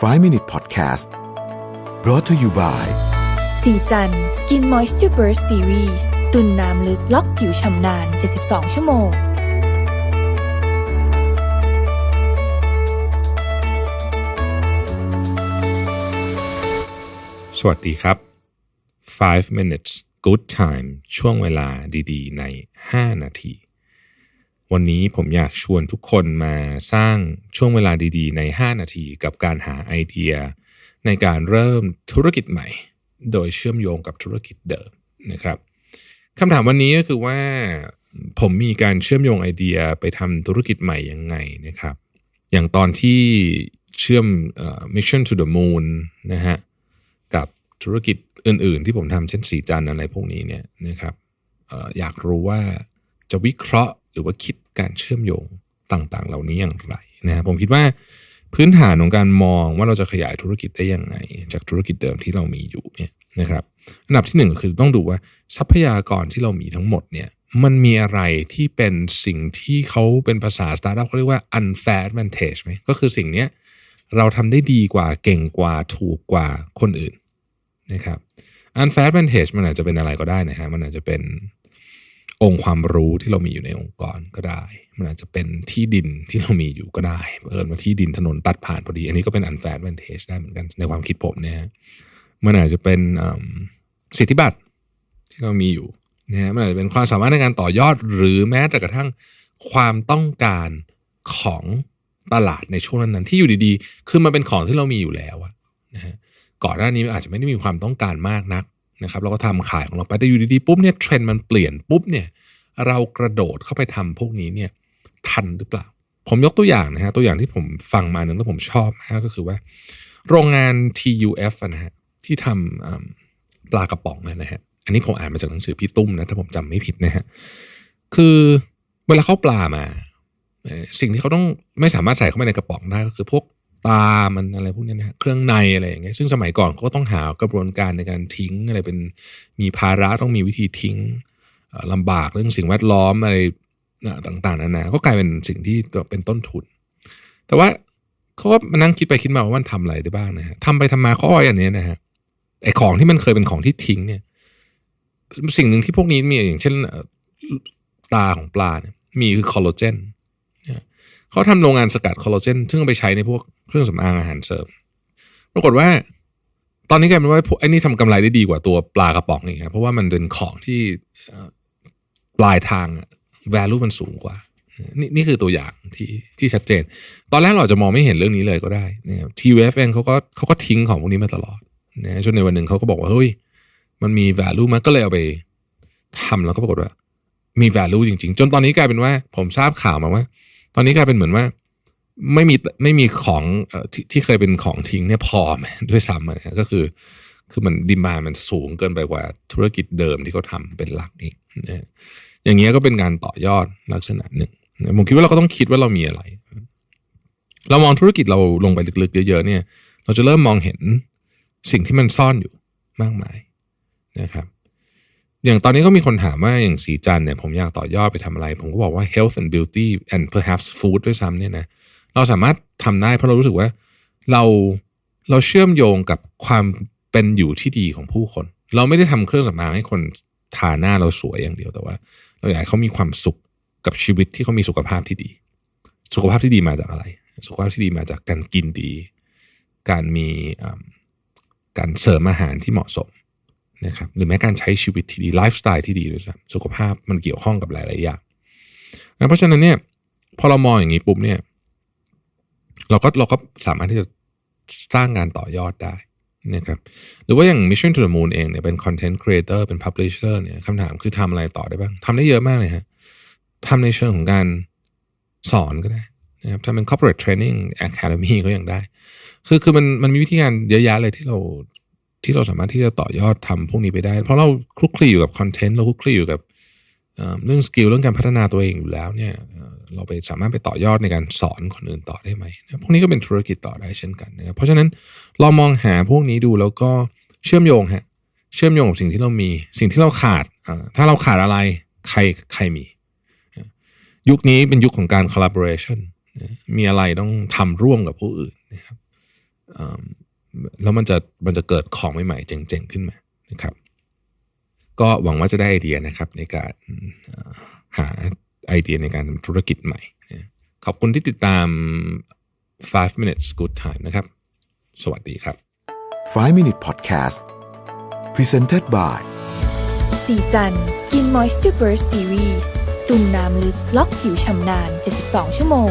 5 Minute Podcast brought to you by สีจัน Skin Moisture Burst Series ตุนน้ำลึกล็อกผิวชำนาน 72 ชั่วโมง สวัสดีครับ 5 minutes good time ช่วงเวลาดีๆ ใน 5 นาที วันนี้ผมอยากชวนทุกคนมาสร้างช่วงเวลาดีๆ ใน 5 นาทีกับการหาไอเดีย ในการเริ่มธุรกิจใหม่ โดยเชื่อมโยงกับธุรกิจเดิมนะครับคำถามวันนี้ก็คือว่าผมมีการเชื่อมโยงไอเดียไปทำธุรกิจใหม่ยังไงนะครับ อย่างตอนที่เชื่อมเอ่อ mission to the moon นะฮะกับธุรกิจอื่น ๆ ที่ผมทำเช่นสีจันอะไรพวกนี้เนี่ยนะครับออยากรู้ว่าจะวิเคราะห์ รือว่าคิดการเชื่อมโยงต่างๆ เหล่านี้อย่างไรนะครับผมคิดว่าพื้นฐานของการมองว่าเราจะขยายธุรกิจได้ยังไง จากธุรกิจเดิมที่เรามีอยู่เนี่ยนะครับอันดับที่หนึ่งก็คือต้องดูว่าทรัพยากรที่เรามีทั้งหมดเนี่ยมันมีอะไรที่เป็นสิ่งที่เขาเป็นภาษาสตาร์ทอัพเขาเรียกว่า unfair advantage ไหมก็คือสิ่งนี้เราทำได้ดีกว่าเก่งกว่าถูกกว่าคนอื่นนะครับ unfair advantage มันอาจจะเป็นอะไรก็ได้นะฮะมันอาจจะเป็น องค์ความรู้ที่เรามีอยู่ในองค์กรก็ได้ มันอาจจะเป็นที่ดินที่เรามีอยู่ก็ได้เอิญว่าที่ดินถนนตัดผ่านพอดี อันนี้ก็เป็น unfair advantage ได้เหมือนกันในความคิดผมเนี่ยมันอาจจะเป็นสิทธิบัตรที่เรามีอยู่นะฮะมันอาจจะเป็นความสามารถในการต่อยอดหรือแม้แต่กระทั่งความต้องการของตลาดในช่วงนั้นๆที่อยู่ดีๆ คือมันเป็นของที่เรามีอยู่แล้วนะฮะก่อนหน้านี้อาจจะไม่ได้มีความต้องการมากนัก นะครับเราก็ทำขายของเราไปแต่อยู่ดีๆปุ๊บเนี่ยเทรนด์มันเปลี่ยนปุ๊บเนี่ยเรากระโดดเข้าไปทำพวกนี้เนี่ยทันหรือเปล่า ผมยกตัวอย่างนะฮะตัวอย่างที่ผมฟังมาหนึ่งแล้วผมชอบมากก็คือว่า โรงงาน TUF อะนะฮะที่ทำปลากระป๋องนะฮะอันนี้ผมอ่านมาจากหนังสือพี่ตุ้มนะถ้าผมจำไม่ผิดนะฮะคือเวลาเขาปลามา สิ่งที่เขาต้องไม่สามารถใส่เข้าไปในกระป๋องได้ก็คือพวก ตามันอะไรพวกนี้นะเครื่องในอะไรอย่างเงี้ยซึ่งสมัยก่อนเขาก็ต้องหากระบวนการในการทิ้งอะไรเป็นมีภาระต้องมีวิธีทิ้งลำบากเรื่องสิ่งแวดล้อมอะไรต่างๆนานาก็กลายเป็นสิ่งที่เป็นต้นทุน แต่ว่าเขาก็มานั่งคิดไปคิดมาว่ามันทำอะไรได้บ้างนะฮะทำไปทำมาเขาอ้อยอันนี้นะฮะไอของที่มันเคยเป็นของที่ทิ้งเนี่ย สิ่งหนึ่งที่พวกนี้มีอย่างเช่นตาของปลาเนี่ยมีคือคอลลาเจน เขาทำโรงงานสกัดคอลลาเจนซึ่งเอาไปใช้ในพวกเครื่องสำอางอาหารเสริมปรากฏว่า ตอนนี้กลายเป็นว่าไอ้นี่ทำกำไรได้ดีกว่าตัวปลากระป๋องนี่ครับเพราะว่ามันเป็นของที่ปลายทางอะ value มันสูงกว่า นี่นี่คือตัวอย่างที่ที่ชัดเจน ตอนแรกเราอจะมองไม่เห็นเรื่องนี้เลยก็ได้นะครับทีวีเอฟเองเขาก็เขาก็ทิ้งของพวกนี้มาตลอดนะจนในวันหนึ่งเขาก็บอกว่าเฮ้ยมันมี value มันก็เลยเอาไปทำแล้วก็ปรากฏว่ามี value จริง ๆ จนตอนนี้กลายเป็นว่า ผมทราบข่าวมาว่า ตอนนี้กลายเป็นเหมือนว่าไม่มีไม่มีของที่ที่เคยเป็นของทิ้งเนี่ยพอไหมด้วยซ้ำอะนะก็คือ คือมันดีมามันสูงเกินไปกว่าธุรกิจเดิมที่เขาทำเป็นหลักอีกนะอย่างเงี้ยก็เป็นการต่อยอดลักษณะหนึ่งผมคิดว่าเราก็ต้องคิดว่าเรามีอะไร เรามองธุรกิจเราลงไปลึกๆ เยอะๆเนี่ย เราจะเริ่มมองเห็นสิ่งที่มันซ่อนอยู่มากมายนะครับ อย่างตอนนี้ก็มีคนถามว่าอย่างสีจันเนี่ยผมอยากต่อยอดไปทำอะไร ผมก็บอกว่า health and beauty and perhaps food ด้วยซ้ำเนี่ยนะเราสามารถทำได้เพราะเรารู้สึกว่าเราเราเชื่อมโยงกับความเป็นอยู่ที่ดีของผู้คน เราไม่ได้ทำเครื่องสำอางให้คนทาหน้าเราสวยอย่างเดียวแต่ว่า เราอยากให้เขามีความสุขกับชีวิตที่เขามีสุขภาพที่ดี สุขภาพที่ดีมาจากอะไร สุขภาพที่ดีมาจากการกินดี การมีการเสริมอาหารที่เหมาะสม นะครับหรือแม้การใช้ชีวิตที่ดีไลฟ์สไตล์ที่ดีด้วยซ้ำสุขภาพมันเกี่ยวข้องกับหลายๆอย่างนะเพราะฉะนั้นเนี่ยพอเรามองอย่างนี้ปุ๊บเนี่ยเราก็เราก็สามารถที่จะสร้างงานต่อยอดได้นะครับหรือว่าอย่าง Mission to the Moon เองเนี่ยเป็น Content Creator เป็น Publisher เนี่ยคำถามคือทำอะไรต่อได้บ้างทำได้เยอะมากเลยฮะทำในเชิงของการสอนก็ได้นะครับทำเป็น Corporate Training Academy ก็ยังได้ คือคือมันมันมีวิธีการเยอะแยะเลยที่เรา ที่เราสามารถที่จะต่อยอดทำพวกนี้ไปได้ เพราะเราคลุกคลีอยู่กับคอนเทนต์เราคลุกคลีอยู่กับเรื่องสกิลเรื่องการพัฒนาตัวเองอยู่แล้วเนี่ยเราไปสามารถไปต่อยอดในการสอนคนอื่นต่อได้ไหมพวกนี้ก็เป็นธุรกิจต่อได้เช่นกันนะครับเพราะฉะนั้นเรามองหาพวกนี้ดูแล้วก็เชื่อมโยงฮะเชื่อมโยงกับสิ่งที่เรามีสิ่งที่เราขาดถ้าเราขาดอะไรใครใครมี ยุคนี้เป็นยุคของการ collaboration มีอะไรต้องทำร่วมกับผู้อื่นนะครับ แล้วมันจะมันจะเกิดของใหม่ๆเจ๋งๆขึ้นมานะครับ ก็หวังว่าจะได้ไอเดียนะครับในการเอ่อหาไอเดียในการทำธุรกิจใหม่นะขอบคุณที่ติดตาม 5 minutes good time นะครับ สวัสดีครับ 5 Minute Podcast Presented by สีจัน Skin Moisture Burst Series ตุ่นน้ำลึกล็อกผิวชำนาน 72 ชั่วโมง